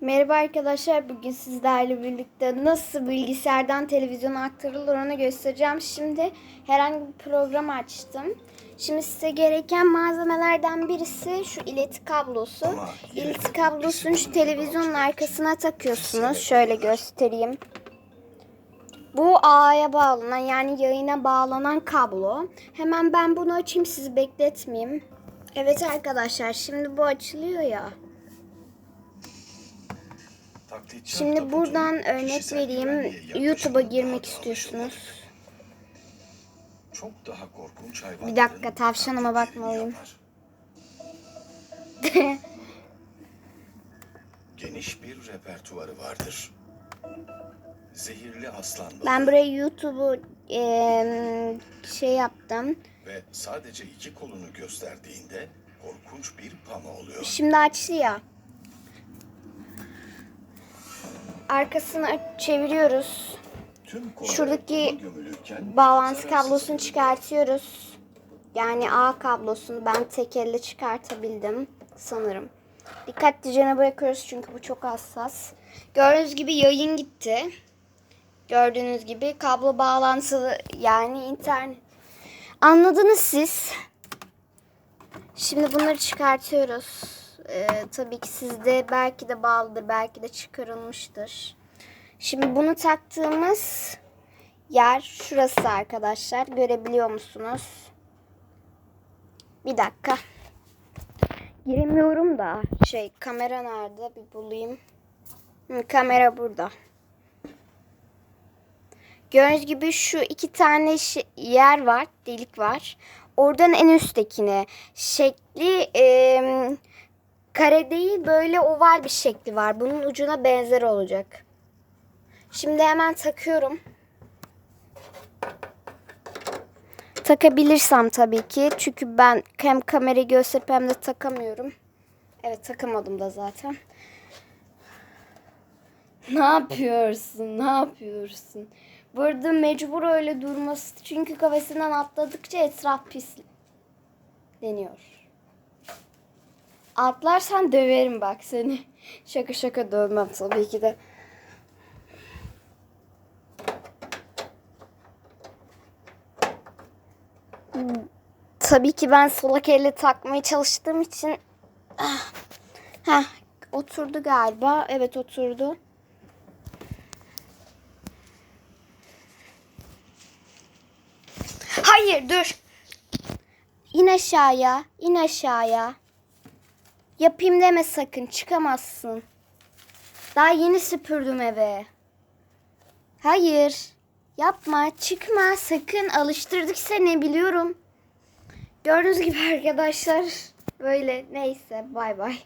Merhaba arkadaşlar. Bugün sizlerle birlikte nasıl bilgisayardan televizyona aktarılır onu göstereceğim. Şimdi herhangi bir program açtım. Şimdi size gereken malzemelerden birisi şu ileti kablosu. İleti kablosunu şu birisi televizyonun arkasına takıyorsunuz. Şöyle göstereyim. Bu A'ya bağlanan yani yayına bağlanan kablo. Hemen ben bunu açayım sizi bekletmeyeyim. Evet arkadaşlar şimdi bu açılıyor ya. Şimdi buradan örnek kişisel vereyim. YouTube'a girmek istiyorsunuz. Çok daha korkunç hayvanların Bir dakika, tavşanıma bakmalıyım. Geniş bir repertuarı vardır. Zehirli aslan balığı ben buraya YouTube'u eee, şey yaptım. ve sadece iki kolunu gösterdiğinde korkunç bir pama oluyor. Şimdi açtı ya. Arkasını çeviriyoruz. Şuradaki Bağlantı kablosunu çıkartıyoruz. Yani A kablosunu ben tek elle çıkartabildim sanırım. Dikkatlice bırakıyoruz çünkü bu çok hassas. Gördüğünüz gibi yayın gitti. Gördüğünüz gibi kablo bağlantılı yani internet. Anladınız siz. Şimdi bunları çıkartıyoruz. Ee, tabii ki sizde belki de bağlıdır, belki de çıkarılmıştır. Şimdi bunu taktığımız yer şurası arkadaşlar. Görebiliyor musunuz? Bir dakika. Giremiyorum da. Şey kamera nerede? Bir bulayım. Hı, kamera burada. Gördüğünüz gibi şu iki tane yer var, delik var. Oradan en üsttekine şekli em, kare değil böyle oval bir şekli var. Bunun ucuna benzer olacak. Şimdi hemen takıyorum. Takabilirsem tabii ki. Çünkü ben hem kamerayı gösterip hem de takamıyorum. Evet takamadım da zaten. Ne yapıyorsun? Ne yapıyorsun? Burada mecbur öyle durması. Çünkü kafesinden atladıkça etraf pisleniyor. Atlarsan döverim bak seni. Şaka şaka dövmem tabii ki de. Tabii ki ben solak elle takmaya çalıştığım için Ah. Heh, oturdu galiba. Evet oturdu. Hayır dur. İn aşağıya. in aşağıya. Yapayım deme sakın. Çıkamazsın. Daha yeni süpürdüm eve. Hayır. Yapma. Çıkma. Sakın. Alıştırdık seni biliyorum. Gördüğünüz gibi arkadaşlar. Böyle neyse. Bay bay.